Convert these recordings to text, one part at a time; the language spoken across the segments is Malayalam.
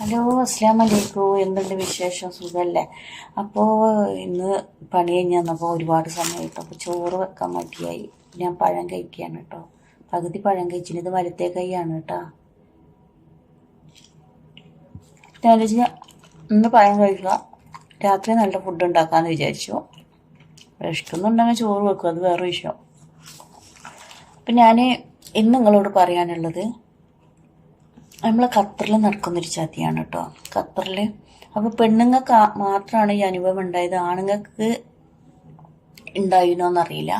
ഹലോ അസ്ലാം വലൈക്കും എന്തുണ്ട് വിശേഷം? സുഖമല്ലേ അപ്പോൾ ഇന്ന് പണി കഴിഞ്ഞ് വന്നപ്പോൾ ഒരുപാട് സമയമായിട്ടോ അപ്പോൾ ചോറ് വെക്കാൻ മടിയായി. ഞാൻ പഴം കഴിക്കുകയാണ് കേട്ടോ. പകുതി പഴം കഴിച്ചിന്. ഇത് വലത്തേ കൈയാണ് കേട്ടോ. ഞാൻ ഇന്ന് പഴം കഴിക്കുക. രാത്രി നല്ല ഫുഡ് ഉണ്ടാക്കാമെന്ന് വിചാരിച്ചു. വിശക്കുന്നുണ്ടെങ്കിൽ ചോറ് വെക്കും. അത് വേറെ വിഷയം. അപ്പം ഞാൻ ഇന്ന് നിങ്ങളോട് പറയാനുള്ളത് നമ്മൾ ഖത്തറിൽ നടക്കുന്നൊരു ചതിയാണ് കേട്ടോ ഖത്തറിൽ അപ്പോൾ പെണ്ണുങ്ങൾക്ക് മാത്രമാണ് ഈ അനുഭവം ഉണ്ടായത്. ആണുങ്ങൾക്ക് ഉണ്ടായിരുന്നോന്നറിയില്ല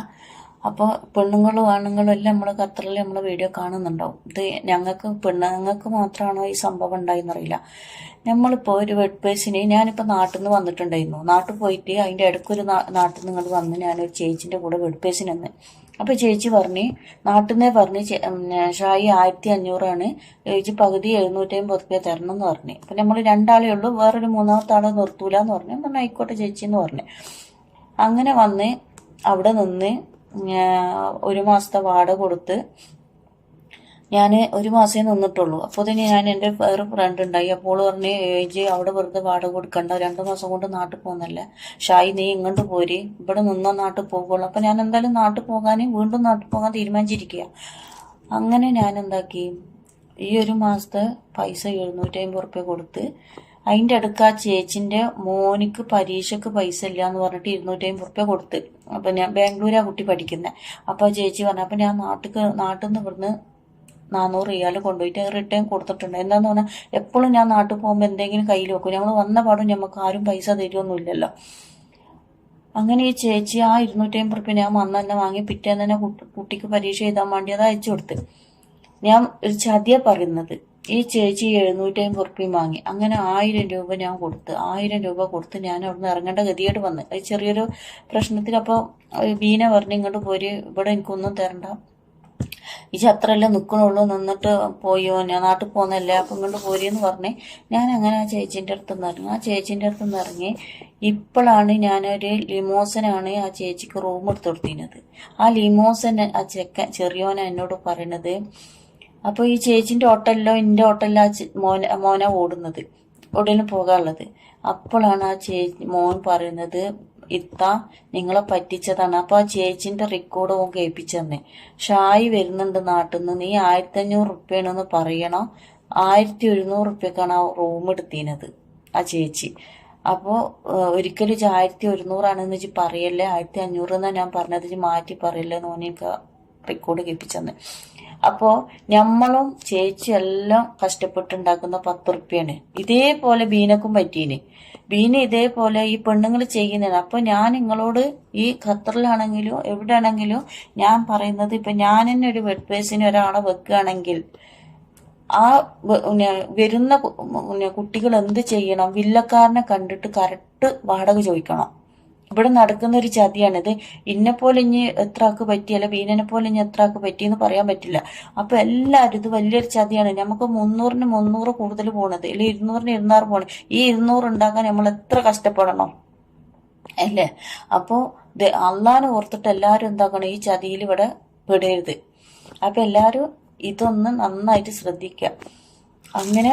അപ്പോൾ പെണ്ണുങ്ങളും ആണുങ്ങളും എല്ലാം നമ്മൾ ഖത്തറിൽ നമ്മൾ വീഡിയോ കാണുന്നുണ്ടാവും. ഇത് ഞങ്ങൾക്ക് പെണ്ണുങ്ങൾക്ക് മാത്രമാണോ ഈ സംഭവം ഉണ്ടായെന്നറിയില്ല നമ്മളിപ്പോൾ ഒരു വെഡ് പേഴ്സിന് ഞാനിപ്പോൾ നാട്ടിൽ നിന്ന് വന്നിട്ടുണ്ടായിരുന്നു. നാട്ടിൽ പോയിട്ട് അതിന്റെ ഇടയ്ക്കൊരു നാട്ടിൽ നിന്ന് ഇങ്ങോട്ട് വന്ന് ഞാനൊരു ചേച്ചിന്റെ കൂടെ വെഡ് പേഴ്സിന് വന്ന് അപ്പോൾ ചേച്ചി പറഞ്ഞു നാട്ടിൽ നിന്നേ പറഞ്ഞ് ഷായി ആയിരത്തി അഞ്ഞൂറാണ് ചേച്ചി പകുതി എഴുന്നൂറ്റമ്പത് റുപ്യ തരണം എന്ന് പറഞ്ഞു. അപ്പൊ നമ്മൾ രണ്ടാളേ ഉള്ളൂ വേറൊരു മൂന്നാമത്തെ ആളെ നിർത്തൂല എന്ന് പറഞ്ഞു പറഞ്ഞു ആയിക്കോട്ടെ ചേച്ചി എന്ന് പറഞ്ഞു. അങ്ങനെ വന്ന് അവിടെ നിന്ന് ഒരു മാസത്തെ വാടക കൊടുത്ത് ഞാൻ ഒരു മാസമേ നിന്നിട്ടുള്ളൂ. അപ്പോൾ തന്നെ ഞാൻ എന്റെ വേറെ ഫ്രണ്ട് ഉണ്ടായി. അപ്പോൾ പറഞ്ഞ് ഏജ് അവിടെ വെറുതെ വാടക കൊടുക്കണ്ട. രണ്ട് മാസം കൊണ്ട് നാട്ടിൽ പോകുന്നല്ലേ ഷായി നീ ഇങ്ങോട്ട് പോരി. ഇവിടെ നിന്നോ നാട്ടിൽ പോകുള്ളൂ അപ്പം ഞാൻ എന്തായാലും നാട്ടിൽ പോകാൻ വീണ്ടും നാട്ടിൽ പോകാൻ തീരുമാനിച്ചിരിക്കുക അങ്ങനെ ഞാൻ എന്താക്കി? ഈ ഒരു മാസത്തെ പൈസ എഴുന്നൂറ്റി അമ്പത് റുപ്യ കൊടുത്ത് അതിന്റെ അടുക്ക് ആ ചേച്ചിന്റെ മോനിക്ക് പരീക്ഷയ്ക്ക് പൈസ ഇല്ല എന്ന് പറഞ്ഞിട്ട് ഇരുന്നൂറ്റി അമ്പത് റുപ്യ കൊടുത്ത്. അപ്പം ഞാൻ ബാംഗ്ലൂരാണ് കുട്ടി പഠിക്കുന്നത് അപ്പോൾ ആ ചേച്ചി പറഞ്ഞു അപ്പം ഞാൻ നാട്ടിൽ നാട്ടിൽ നിന്ന് ഇവിടുന്ന് നാനൂറ് റിയാൽ കൊണ്ടുപോയിട്ട് റിട്ടേൺ കൊടുത്തിട്ടുണ്ട്. എന്താന്ന് പറഞ്ഞാൽ എപ്പോഴും ഞാൻ നാട്ടിൽ പോകുമ്പോൾ എന്തെങ്കിലും കയ്യിൽ വെക്കും. ഞങ്ങൾ വന്ന പാടും ഞമ്മക്ക് ആരും പൈസ തരുമൊന്നുമില്ലല്ലോ അങ്ങനെ ഈ ചേച്ചി ആ ഇരുന്നൂറ്റി അമ്പത് റുപ്യ ഞാൻ വന്ന തന്നെ വാങ്ങി പിറ്റേന്ന് തന്നെ കുട്ടി- കുട്ടിക്ക് പരീക്ഷ എഴുതാൻ വേണ്ടി അത് അയച്ചു കൊടുത്ത്. ഞാൻ ഒരു ചതിയ പറയുന്നത്. ഈ ചേച്ചി എഴുന്നൂറ്റി അമ്പത് റുപ്യം വാങ്ങി. അങ്ങനെ ആയിരം രൂപ ഞാൻ കൊടുത്ത് ആയിരം രൂപ കൊടുത്ത് ഞാൻ അവിടുന്ന് ഇറങ്ങേണ്ട ഗതിയോട് വന്ന്. ചെറിയൊരു പ്രശ്നത്തിൽ അപ്പോൾ വീന പറഞ്ഞ് ഇങ്ങോട്ട് പോര്. ഇവിടെ എനിക്കൊന്നും തരണ്ട. ഈ അത്രയല്ലേ നിൽക്കണുള്ളൂ നിന്നിട്ട് പോയോ? ഞാൻ നാട്ടിൽ പോകുന്നല്ലേ അപ്പം ഇങ്ങോട്ട് പോരിയെന്ന് പറഞ്ഞ് ഞാൻ അങ്ങനെ ആ ചേച്ചീന്റെ അടുത്ത് നിന്ന് ഇറങ്ങി. ആ ചേച്ചീന്റെ അടുത്ത് നിന്ന് ഇറങ്ങി ഇപ്പോഴാണ് ഞാനൊരു ലിമോസനാണ് ആ ചേച്ചിക്ക് റൂം എടുത്ത് കൊടുത്തിരുന്നത്. ആ ലിമോസൻ ആ ചെക്ക ചെറിയോന എന്നോട് പറയണത് അപ്പോൾ ഈ ചേച്ചിന്റെ ഹോട്ടലിലോ എന്റെ ഹോട്ടലിലോ ആ മോന മോന ഓടുന്നത്? എവിടെയും പോകാനുള്ളത്? അപ്പോഴാണ് ആ ചേ മോൻ പറയുന്നത് ഇത്ത നിങ്ങളെ പറ്റിച്ചതാണ്. അപ്പൊ ആ ചേച്ചിന്റെ റെക്കോർഡ് ഓൻ കേൾപ്പിച്ചെന്നെ. ഷായി വരുന്നുണ്ട് നാട്ടിൽ നിന്ന് നീ ആയിരത്തി അഞ്ഞൂറ് റുപ്യാണെന്ന് പറയണം. ആയിരത്തി ഒരുന്നൂറ് റുപ്യക്കാണ് ആ റൂം എടുത്തിനത് ആ ചേച്ചി. അപ്പോ ഒരിക്കലും ആയിരത്തി ഒരുന്നൂറാണെന്ന് വെച്ച് പറയല്ലേ? ആയിരത്തി അഞ്ഞൂറ് എന്നാണ് ഞാൻ പറഞ്ഞത് മാറ്റി പറയല്ലേ എന്ന് ഓന് എനിക്ക് റെക്കോർഡ് കേൾപ്പിച്ചെന്ന്. അപ്പോൾ നമ്മളും ചേച്ചി എല്ലാം കഷ്ടപ്പെട്ടുണ്ടാക്കുന്ന പത്ത് റുപ്യാണ് ഇതേപോലെ ബീനക്കും പറ്റീന്. ബീന ഇതേപോലെ ഈ പെണ്ണുങ്ങൾ ചെയ്യുന്നതാണ്. അപ്പോൾ ഞാൻ നിങ്ങളോട് ഈ ഖത്തറിലാണെങ്കിലും എവിടെയാണെങ്കിലും ഞാൻ പറയുന്നത് ഇപ്പം ഞാൻ തന്നെ ഒരു വെഡ് പേഴ്സിന് ഒരാളെ വെക്കുകയാണെങ്കിൽ ആ വരുന്ന കുട്ടികൾ എന്ത് ചെയ്യണം? വില്ലക്കാരനെ കണ്ടിട്ട് കറക്റ്റ് വാടക ചോദിക്കണം. ഇവിടെ നടക്കുന്ന ഒരു ചതിയാണിത്. ഇന്നെ പോലെ ഇനി എത്ര ആൾക്ക് പറ്റിയല്ല വീനനെ പോലെ ഇനി എത്ര ആൾക്ക് പറ്റിയെന്ന് പറയാൻ പറ്റില്ല. അപ്പൊ എല്ലാവരും ഇത് വലിയൊരു ചതിയാണ്. നമുക്ക് മുന്നൂറിന് മുന്നൂറ് കൂടുതൽ പോണത്. അല്ലെങ്കിൽ ഇരുന്നൂറിന് ഇരുന്നൂറ് പോണത്. ഈ ഇരുന്നൂറ് ഉണ്ടാക്കാൻ നമ്മൾ എത്ര കഷ്ടപ്പെടണം? അല്ലേ? അപ്പോൾ അള്ളാനെ ഓർത്തിട്ട് എല്ലാവരും എന്താക്കണം? ഈ ചതിയിൽ ഇവിടെ പെടരുത്. അപ്പൊ എല്ലാവരും ഇതൊന്ന് നന്നായിട്ട് ശ്രദ്ധിക്കുക അങ്ങനെ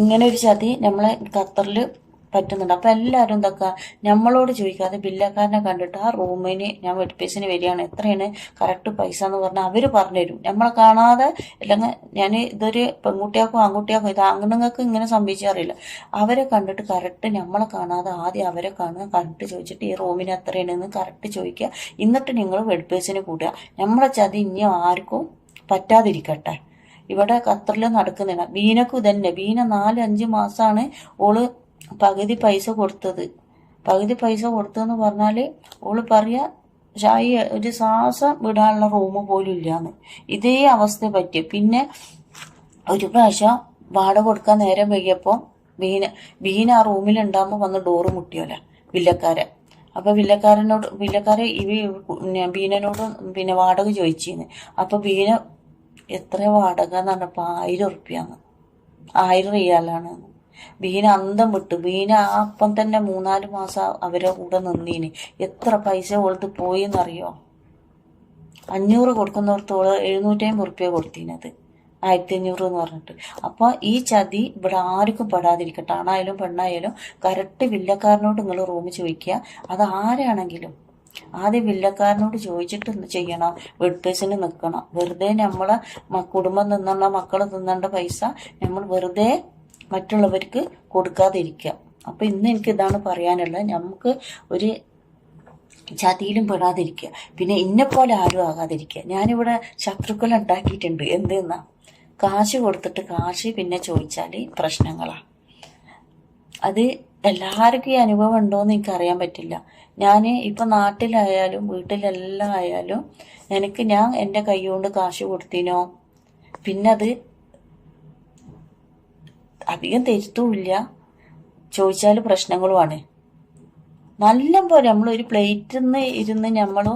ഇങ്ങനെ ഒരു ചതി നമ്മളെ ഖത്തറിൽ പറ്റുന്നുണ്ട്. അപ്പൊ എല്ലാവരും എന്താക്കുക നമ്മളോട് ചോദിക്കാതെ ബില്ലക്കാരനെ കണ്ടിട്ട് ആ റൂമിന് ഞാൻ വെടിപ്പേസിന് വരികയാണ്. എത്രയാണ്? കറക്റ്റ് പൈസ എന്ന് പറഞ്ഞാൽ അവർ പറഞ്ഞുതരും. നമ്മളെ കാണാതെ അല്ലെങ്കിൽ ഞാൻ ഇതൊരു പെൺകുട്ടിയാക്കും ആൺകുട്ടിയാക്കും ഇത് ആൺകുട്ടികൾക്ക് ഇങ്ങനെ സംഭവിച്ചറിയില്ല അവരെ കണ്ടിട്ട് കറക്റ്റ് നമ്മളെ കാണാതെ ആദ്യം അവരെ കാണുക കറക്റ്റ് ചോദിച്ചിട്ട് ഈ റൂമിന് എത്രയാണെന്ന് കറക്റ്റ് ചോദിക്കുക. എന്നിട്ട് നിങ്ങൾ വെടിപ്പേസിന് കൂടുക. നമ്മളെ ചതി ഇനി ആർക്കും പറ്റാതിരിക്കട്ടെ. ഇവിടെ ഖത്തറിൽ നടക്കുന്നില്ല. ബീനക്കും ഇതന്നെ. ബീന നാല് അഞ്ച് മാസമാണ് ഓൾ പകുതി പൈസ കൊടുത്തത്. പകുതി പൈസ കൊടുത്തതെന്ന് പറഞ്ഞാൽ ഓൾ പറയാ ഷായി ഒരു ശ്വാസം വിടാനുള്ള റൂം പോലും ഇല്ലാന്ന്. ഇതേ അവസ്ഥ പറ്റി പിന്നെ ഒരു പ്രാവശ്യം വാടക കൊടുക്കാൻ നേരം വൈകിയപ്പോൾ ബീന ബീന ആ റൂമിൽ ഉണ്ടാകുമ്പോൾ വന്ന് ഡോറ് മുട്ടിയോല വില്ലക്കാരൻ. അപ്പൊ വില്ലക്കാരനോട് വില്ലക്കാരെ ഇവ ബീനനോട് പിന്നെ വാടക ചോദിച്ചിന്ന്. അപ്പൊ ബീന എത്ര വാടക? എന്ന് പറഞ്ഞപ്പോ ആയിരം ഉറുപ്പ്യാന്ന്. ആയിരം റിയാലാണ്. ബീന അന്തം വിട്ടു. ബീന അപ്പം തന്നെ മൂന്നാൽ മാസം അവരെ കൂടെ നിന്നീന്. എത്ര പൈസ കൊടുത്ത് പോയിന്നറിയോ? അഞ്ഞൂറ് കൊടുക്കുന്നിടത്തോളം എഴുന്നൂറ്റമ്പത് റുപ്യ കൊടുത്തീനത് ആയിരത്തി അഞ്ഞൂറ് എന്ന് പറഞ്ഞിട്ട്. അപ്പോൾ ഈ ചതി ഇവിടെ ആർക്കും പെടാതിരിക്കട്ടെ. ആണായാലും പെണ്ണായാലും കറക്റ്റ് വില്ലക്കാരനോട് നിങ്ങൾ റൂം ചോദിക്കുക അത് ആരാണെങ്കിലും ആദ്യം വില്ലക്കാരനോട് ചോദിച്ചിട്ട് ചെയ്യണം. വെഡ്പേസിന് നിൽക്കണം വെറുതെ നമ്മളെ കുടുംബം നിന്നുള്ള മക്കൾ തിന്നേണ്ട പൈസ നമ്മൾ വെറുതെ മറ്റുള്ളവർക്ക് കൊടുക്കാതിരിക്കുക. അപ്പോൾ ഇന്ന് എനിക്ക് ഇതാണ് പറയാനുള്ളത്. നമുക്ക് ഒരു ജാതിയിലും പെടാതിരിക്കുക. പിന്നെ ഇന്നെപ്പോലെ ആരും ആകാതിരിക്കുക. ഞാനിവിടെ ശത്രുക്കൾ ഉണ്ടാക്കിയിട്ടുണ്ട്. എന്തെന്നാ കാശ് കൊടുത്തിട്ട് കാശ് പിന്നെ ചോദിച്ചാൽ പ്രശ്നങ്ങളാണ് അത് എല്ലാവർക്കും ഈ അനുഭവം ഉണ്ടോയെന്ന് എനിക്ക് അറിയാൻ പറ്റില്ല. ഞാൻ ഇപ്പം നാട്ടിലായാലും വീട്ടിലെല്ലാം ആയാലും എനിക്ക് ഞാൻ എന്റെ കൈ കൊണ്ട് കാശ് കൊടുത്തിനോ? പിന്നെ അത് അധികം തരുത്തുമില്ല ചോദിച്ചാൽ പ്രശ്നങ്ങളുമാണ്. നല്ല പോലെ നമ്മൾ ഒരു പ്ലേറ്റിൽ നിന്ന് ഇരുന്ന് നമ്മൾ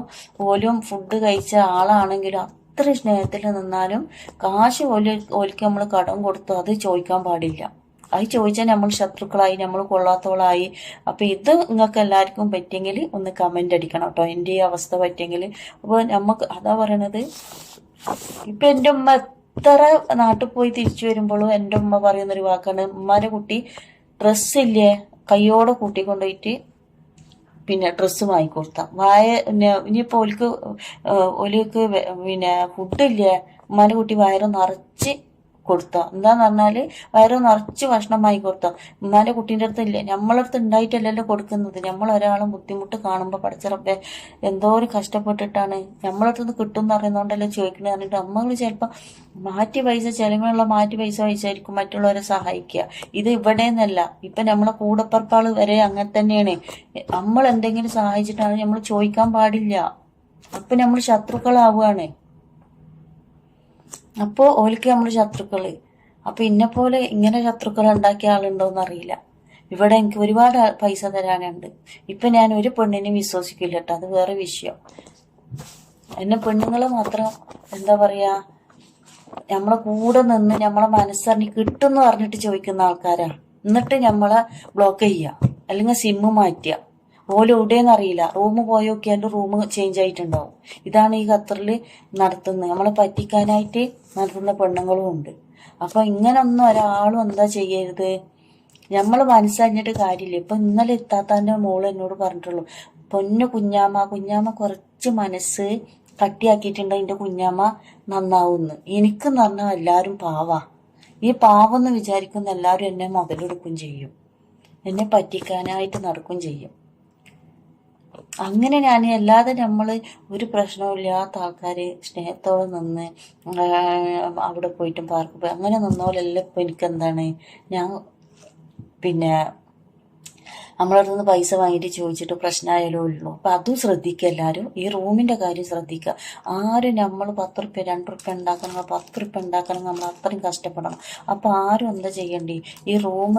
പോലും ഫുഡ് കഴിച്ച ആളാണെങ്കിലും അത്ര സ്നേഹത്തിൽ നിന്നാലും കാശ് പോലും ഓലിക്ക് നമ്മൾ കടം കൊടുത്തു അത് ചോദിക്കാൻ പാടില്ല. അത് ചോദിച്ചാൽ നമ്മൾ ശത്രുക്കളായി നമ്മൾ കൊള്ളാത്തവളായി. അപ്പോൾ ഇത് നിങ്ങൾക്ക് എല്ലാവർക്കും പറ്റിയെങ്കിൽ ഒന്ന് കമന്റ് അടിക്കണം കേട്ടോ എന്റെ ഈ അവസ്ഥ പറ്റിയെങ്കിൽ അപ്പോൾ നമുക്ക് അതാ പറയണത്. ഇപ്പം എന്റെ ഉമ്മ എത്ര നാട്ടിൽ പോയി തിരിച്ചു വരുമ്പോഴും എന്റെ ഉമ്മ പറയുന്നൊരു വാക്കാണ് ഉമ്മാരെ കുട്ടി ഡ്രസ്സില്ലേ കയ്യോടെ കൂട്ടിക്കൊണ്ടുപോയിട്ട് പിന്നെ ഡ്രസ്സ് വാങ്ങിക്കൊടുത്താം വായ പിന്നെ ഇനിയിപ്പോൾ ഒലിക്ക് ഓലിക്ക് പിന്നെ ഫുഡില്ലേ ഉമ്മാന്റെ കുട്ടി വയറ് നിറച്ച് കൊടുത്ത. എന്താന്ന് പറഞ്ഞാൽ വയറ് നിറച്ച് ഭക്ഷണമായി കൊടുത്ത. ഉമ്മാന്റെ കുട്ടീന്റെ അടുത്ത് ഇല്ലേ? നമ്മളടുത്ത് ഉണ്ടായിട്ടല്ലല്ലോ കൊടുക്കുന്നത്. നമ്മൾ ഒരാളും ബുദ്ധിമുട്ട് കാണുമ്പോൾ പഠിച്ചറപ്പെ എന്തോ ഒരു കഷ്ടപ്പെട്ടിട്ടാണ്. നമ്മളടുത്ത് കിട്ടും എന്ന് പറയുന്നോണ്ടല്ലേ ചോദിക്കണത് പറഞ്ഞിട്ട് അമ്മകൾ ചിലപ്പോൾ മാറ്റി പൈസ ചിലവിനുള്ള മാറ്റി പൈസ പൈസയായിരിക്കും മറ്റുള്ളവരെ സഹായിക്കുക. ഇത് ഇവിടെ നിന്നല്ല ഇപ്പൊ നമ്മളെ കൂടപ്പറപ്പാൾ വരെ അങ്ങനെ തന്നെയാണ്. നമ്മൾ എന്തെങ്കിലും സഹായിച്ചിട്ടാണ് നമ്മൾ ചോദിക്കാൻ പാടില്ല. അപ്പൊ നമ്മൾ ശത്രുക്കളാവുകയാണ്. അപ്പോ ഓലിക്ക് നമ്മൾ അപ്പൊ ഇന്നെ പോലെ ഇങ്ങനെ ശത്രുക്കൾ ഉണ്ടാക്കിയ ആളുണ്ടോന്ന് അറിയില്ല. ഇവിടെ എനിക്ക് ഒരുപാട് പൈസ തരാനുണ്ട്. ഇപ്പൊ ഞാൻ ഒരു പെണ്ണിനെയും വിശ്വസിക്കില്ല കേട്ടോ അത് വേറെ വിഷയം. എന്നെ പെണ്ണുങ്ങൾ മാത്രം എന്താ പറയാ നമ്മളെ കൂടെ നിന്ന് നമ്മളെ മനസ്സറിഞ്ഞ് കിട്ടും പറഞ്ഞിട്ട് ചോദിക്കുന്ന ആൾക്കാരാ. എന്നിട്ട് നമ്മളെ ബ്ലോക്ക് ചെയ്യുക അല്ലെങ്കിൽ സിമ്മ് മാറ്റുക ഓൽ എവിടെയെന്ന് അറിയില്ല. റൂം പോയി നോക്കിയാൽ റൂം ചേഞ്ച് ആയിട്ടുണ്ടാവും. ഇതാണ് ഈ ഖത്തറിൽ നടത്തുന്നത്. നമ്മളെ പറ്റിക്കാനായിട്ട് നടത്തുന്ന പെണ്ണുങ്ങളും ഉണ്ട്. അപ്പൊ ഇങ്ങനൊന്നും ഒരാളും എന്താ ചെയ്യരുത്? നമ്മൾ മനസ്സറിഞ്ഞിട്ട് കാര്യമില്ല. ഇപ്പൊ ഇന്നലെ ഇത്താത്താന്റെ മോൾ എന്നോട് പറഞ്ഞിട്ടുള്ളൂ പൊന്നു കുഞ്ഞാമ്മ കുഞ്ഞാമ്മ കുറച്ച് മനസ്സ് കട്ടിയാക്കിയിട്ടുണ്ട് എന്റെ കുഞ്ഞാമ്മ നന്നാവുന്ന്. എനിക്കെന്ന് പറഞ്ഞാൽ എല്ലാവരും പാവാ. ഈ പാവെന്ന് വിചാരിക്കുന്ന എല്ലാവരും എന്നെ മുതലെടുക്കും ചെയ്യും. എന്നെ പറ്റിക്കാനായിട്ട് നടക്കും ചെയ്യും. അങ്ങനെ ഞാൻ അല്ലാതെ നമ്മൾ ഒരു പ്രശ്നമില്ലാത്ത ആൾക്കാര് സ്നേഹത്തോടെ നിന്ന് അവിടെ പോയിട്ടും പാർക്ക് പോയി അങ്ങനെ നിന്നോലല്ല ഇപ്പൊ എനിക്ക് എന്താണ് ഞാൻ പിന്നെ നമ്മളടുത്ത് നിന്ന് പൈസ വാങ്ങിയിട്ട് ചോദിച്ചിട്ട് പ്രശ്നമായാലോ ഉള്ളൂ. അപ്പൊ അതും ശ്രദ്ധിക്കുക എല്ലാവരും ഈ റൂമിന്റെ കാര്യം ശ്രദ്ധിക്കുക. ആരും നമ്മൾ പത്ത് റുപ്യ രണ്ട് റുപ്യ ഉണ്ടാക്കണം പത്ത് റുപ്യ ഉണ്ടാക്കണം നമ്മൾ അത്രയും കഷ്ടപ്പെടണം. അപ്പോൾ ആരും എന്താ ചെയ്യണ്ടേ? ഈ റൂം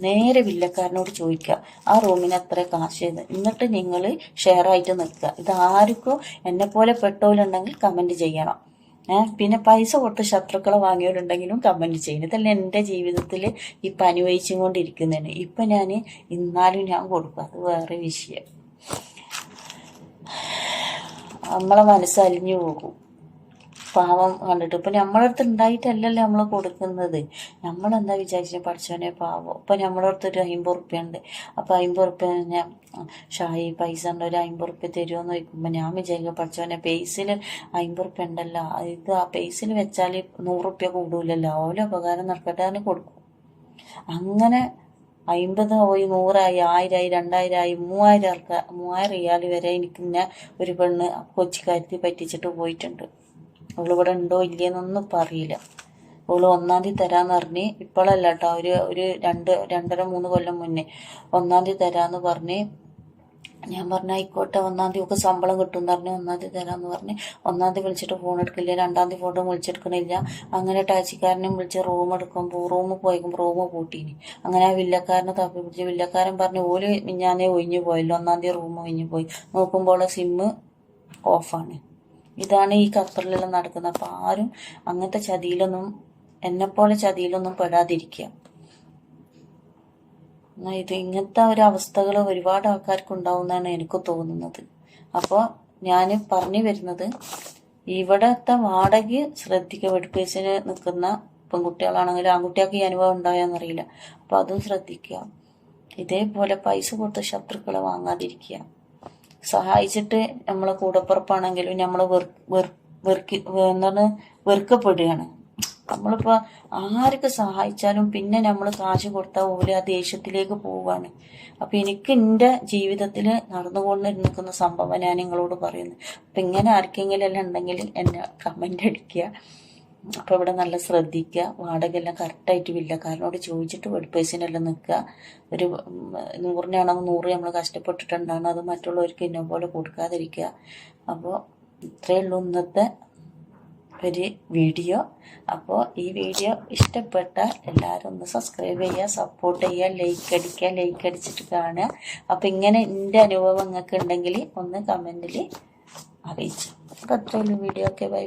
നേരെ വില്ലക്കാരനോട് ചോദിക്കുക ആ റൂമിന് അത്ര കാശ്? എന്നിട്ട് നിങ്ങൾ ഷെയർ ആയിട്ട് നിൽക്കുക. ഇത് ആർക്കും എന്നെ പോലെ പെട്ടോലുണ്ടെങ്കിൽ കമന്റ് ചെയ്യണം. പിന്നെ പൈസ കൊടുത്ത് ശത്രുക്കളെ വാങ്ങിയവരുണ്ടെങ്കിലും കമന്റ് ചെയ്യണം. ഇതല്ല എന്റെ ജീവിതത്തിൽ ഇപ്പം അനുഭവിച്ചും കൊണ്ടിരിക്കുന്നതിന്. ഇപ്പം ഞാൻ ഇന്നാലും ഞാൻ കൊടുക്കും. അത് വേറെ വിഷയം. നമ്മളെ മനസ്സ് അലിഞ്ഞു പോകും. പാവം കണ്ടിട്ട്. ഇപ്പൊ നമ്മളെ അടുത്ത് ഉണ്ടായിട്ടല്ലല്ലോ നമ്മൾ കൊടുക്കുന്നത്. നമ്മളെന്താ വിചാരിച്ചത് പഠിച്ചവനെ പാവം. ഇപ്പൊ നമ്മളെ അടുത്ത് ഒരു അമ്പത് റുപ്യ ഉണ്ട് അപ്പൊ അമ്പത് റുപ്യ ഞാൻ ഷായി പൈസ ഉണ്ട് ഒരു അമ്പത് റുപ്യ തരുമെന്ന് ചോദിക്കുമ്പോ ഞാൻ വിചാരിക്കും പഠിച്ചവനെ പേസിൽ അമ്പത് റുപ്യ ഉണ്ടല്ലോ. ഇത് ആ പേസിൽ വെച്ചാൽ നൂറ് റുപ്യ കൂടൂലല്ലോ. ഓരോ ഉപകാരം നടക്കട്ടെ അതിന് കൊടുക്കും. അങ്ങനെ അമ്പത് പോയി നൂറായി ആയിരമായി രണ്ടായിരമായി മൂവായിരം മൂവായിരം റിയാൽ വരെ എനിക്ക് ഒരു പെണ്ണ് കൊച്ചിക്കാരത്തി പറ്റിച്ചിട്ട് പോയിട്ടുണ്ട്. അവൾ ഇവിടെ ഉണ്ടോ ഇല്ലയെന്നൊന്നും ഇപ്പം അറിയില്ല അവൾ ഒന്നാം തീയതി തരാന്ന് പറഞ്ഞ് ഇപ്പോഴല്ല കേട്ടോ ഒരു ഒരു രണ്ട് രണ്ടര മൂന്ന് കൊല്ലം മുന്നേ ഒന്നാം തീയതി തരാന്ന് പറഞ്ഞ് ഞാൻ പറഞ്ഞ ആയിക്കോട്ടെ ഒന്നാം തീയതി ഒക്കെ ശമ്പളം കിട്ടും എന്ന് പറഞ്ഞ് ഒന്നാം തീയതി തരാന്ന് പറഞ്ഞ് ഒന്നാം തീയതി വിളിച്ചിട്ട് ഫോൺ എടുക്കില്ല രണ്ടാം തീയതി ഫോട്ടോ വിളിച്ചെടുക്കണില്ല. അങ്ങനെ ടാക്സിക്കാരനെ വിളിച്ച് റൂം എടുക്കുമ്പോൾ റൂം പോയിക്കുമ്പോൾ റൂം പൂട്ടീനി അങ്ങനെ ആ വില്ലക്കാരനെ തപ്പി പിടിച്ച് വില്ലക്കാരൻ പറഞ്ഞ് ഓൽ മിഞ്ഞാന്നേ ഒഴിഞ്ഞു പോയല്ലോ ഒന്നാം തീയതി റൂം ഒഴിഞ്ഞു പോയി. നോക്കുമ്പോൾ സിമ്മ് ഓഫാണ് ഇതാണ് ഈ ഖത്തറിലെല്ലാം നടക്കുന്നത്. അപ്പൊ ആരും അങ്ങനത്തെ ചതിയിലൊന്നും എന്നെപ്പോലെ ചതിയിലൊന്നും പെടാതിരിക്കുക. ഇത് ഇങ്ങനത്തെ ഒരു അവസ്ഥകൾ ഒരുപാട് ആൾക്കാർക്ക് ഉണ്ടാവുന്നതാണ് എനിക്ക് തോന്നുന്നത്. അപ്പോൾ ഞാൻ പറഞ്ഞു വരുന്നത് ഇവിടത്തെ വാടക ശ്രദ്ധിക്കുക. വെഡ്പേസിന് നിൽക്കുന്ന പെൺകുട്ടികളാണെങ്കിലും ആൺകുട്ടികൾക്ക് ഈ അനുഭവം ഉണ്ടായോന്നറിയില്ല അപ്പോൾ അതും ശ്രദ്ധിക്കുക. ഇതേപോലെ പൈസ കൊടുത്ത് ശത്രുക്കളെ വാങ്ങാതിരിക്കുക. സഹായിച്ചിട്ട് നമ്മളെ കൂടപ്പുറപ്പാണെങ്കിലും നമ്മൾ വെറുക്കി എന്താണ് വെറുക്കപ്പെടുകയാണ്. നമ്മളിപ്പോ ആർക്ക് സഹായിച്ചാലും പിന്നെ നമ്മൾ കാശ് കൊടുത്താൽ ഓരോ ആ ദേഷ്യത്തിലേക്ക് പോവുകയാണ് അപ്പൊ എനിക്ക് എന്റെ ജീവിതത്തിൽ നടന്നുകൊണ്ട് നിൽക്കുന്ന സംഭവം ഞാൻ നിങ്ങളോട് പറയുന്നു. അപ്പൊ ഇങ്ങനെ ആർക്കെങ്കിലും എല്ലാം ഉണ്ടെങ്കിൽ എന്നെ കമന്റ് അടിക്കുക. അപ്പൊ ഇവിടെ നല്ല ശ്രദ്ധിക്കുക. വാടക വാടകയെല്ലാം കറക്റ്റായിട്ട് വില്ലക്കാരനോട് ചോദിച്ചിട്ട് വെഡ്പേസിനെല്ലാം നിൽക്കുക. ഒരു നൂറിനാണെങ്കിൽ നൂറ് നമ്മൾ കഷ്ടപ്പെട്ടിട്ടുണ്ടാണ്. അത് മറ്റുള്ളവർക്ക് ഇന്ന പോലെ കൊടുക്കാതിരിക്കുക. അപ്പോൾ ഇത്രയേ ഉള്ളൂ ഇന്നത്തെ ഒരു വീഡിയോ. അപ്പോൾ ഈ വീഡിയോ ഇഷ്ടപ്പെട്ട എല്ലാവരും ഒന്ന് സബ്സ്ക്രൈബ് ചെയ്യുക സപ്പോർട്ട് ചെയ്യുക ലൈക്ക് അടിക്കുക ലൈക്ക് അടിച്ചിട്ട് കാണുക. അപ്പോൾ ഇങ്ങനെ എന്റെ അനുഭവം നിങ്ങൾക്ക് ഉണ്ടെങ്കിൽ ഒന്ന് കമന്റിൽ അറിയിച്ചു. അപ്പോൾ അത്രയുള്ളൂ വീഡിയോ. Okay bye bye